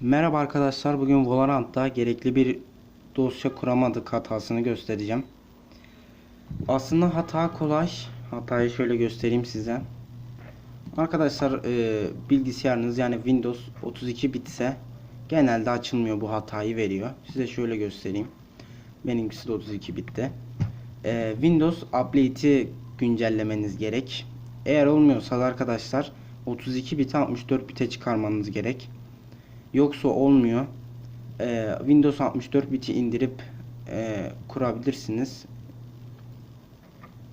Merhaba arkadaşlar. Bugün Valorant'ta gerekli bir dosya kuramadık hatasını göstereceğim. Aslında hata kolay. Hatayı şöyle göstereyim size. Arkadaşlar e, bilgisayarınız yani Windows 32 bitse genelde açılmıyor bu hatayı veriyor. Size şöyle göstereyim. Benimkisi de 32 bitti. E, Windows Update'i güncellemeniz gerek. Eğer olmuyorsa da arkadaşlar 32 bite 64 bite çıkarmanız gerek. Yoksa olmuyor. Ee, Windows 64 biti indirip e, kurabilirsiniz.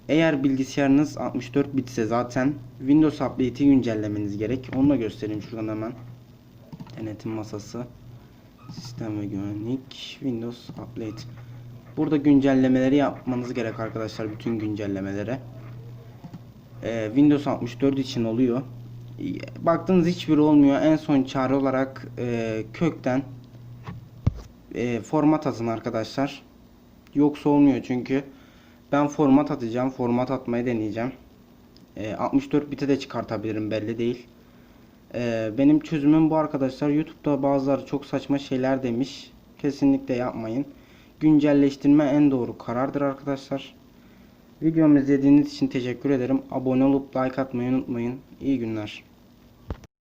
Eğer bilgisayarınız 64 bitse zaten Windows Update'i güncellemeniz gerek. Onu da göstereyim şuradan hemen. Denetim masası. Sistem ve güvenlik. Windows Update. Burada güncellemeleri yapmanız gerek arkadaşlar. Bütün güncellemelere. Ee, Windows 64 için oluyor. Baktınız hiçbir olmuyor. En son çare olarak e, kökten e, format atın arkadaşlar. Yoksa olmuyor çünkü ben format atacağım. Format atmayı deneyeceğim. E, 64 bite de çıkartabilirim belli değil. E, benim çözümüm bu arkadaşlar. YouTube'da bazıları çok saçma şeyler demiş. Kesinlikle yapmayın. Güncelleştirme en doğru karardır arkadaşlar. Videomu izlediğiniz için teşekkür ederim. Abone olup like atmayı unutmayın. İyi günler.